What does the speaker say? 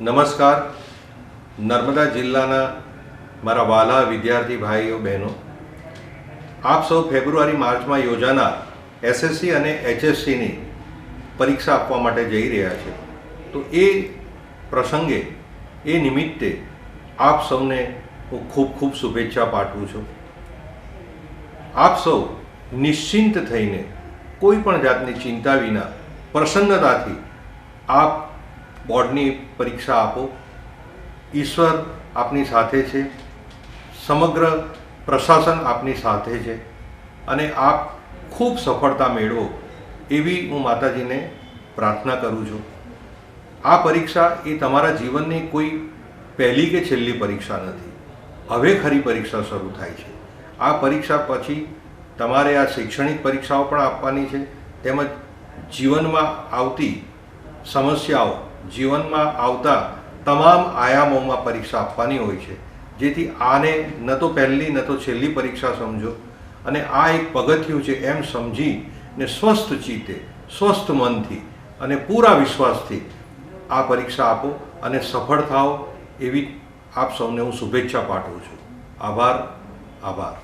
નમસ્કાર. નર્મદા જિલ્લાના મારા વાલા વિદ્યાર્થી ભાઈઓ, બહેનો. આપ સૌ ફેબ્રુઆરી, માર્ચમાં યોજાનાર એસએસસી અને એચએસસીની પરીક્ષા આપવા માટે જઈ રહ્યા છે. તો એ પ્રસંગે, એ નિમિત્તે આપ સૌને હું ખૂબ ખૂબ શુભેચ્છા પાઠવું છું. આપ સૌ નિશ્ચિંત થઈને, કોઈ પણ જાતની ચિંતા વિના, પ્રસન્નતાથી આપ બોર્ડની પરીક્ષા આપો. ઈશ્વર આપની સાથે છે. સમગ્ર પ્રશાસન આપની સાથે છે. અને આપ ખૂબ સફળતા મેળવો એવી હું માતાજીને પ્રાર્થના કરું છું. આ પરીક્ષા એ તમારા જીવનની કોઈ પહેલી કે છેલ્લી પરીક્ષા નથી. હવે ખરી પરીક્ષા શરૂ થાય છે. આ પરીક્ષા પછી તમારે આ શૈક્ષણિક પરીક્ષાઓ પણ આપવાની છે. તેમજ જીવનમાં આવતી સમસ્યાઓ જીવનમાં આવતા તમામ આયામોમાં પરીક્ષા આપવાની હોય છે. જેથી આને ન તો પહેલી, ન તો છેલ્લી પરીક્ષા સમજો અને આ એક પગથિયું છે એમ સમજી ને સ્વસ્થ ચિત્તે, સ્વસ્થ મનથી અને પૂરા વિશ્વાસથી આ પરીક્ષા આપો અને સફળ થાઓ એવી આપ સૌને હું શુભેચ્છા પાઠવું છું. આભાર આભાર.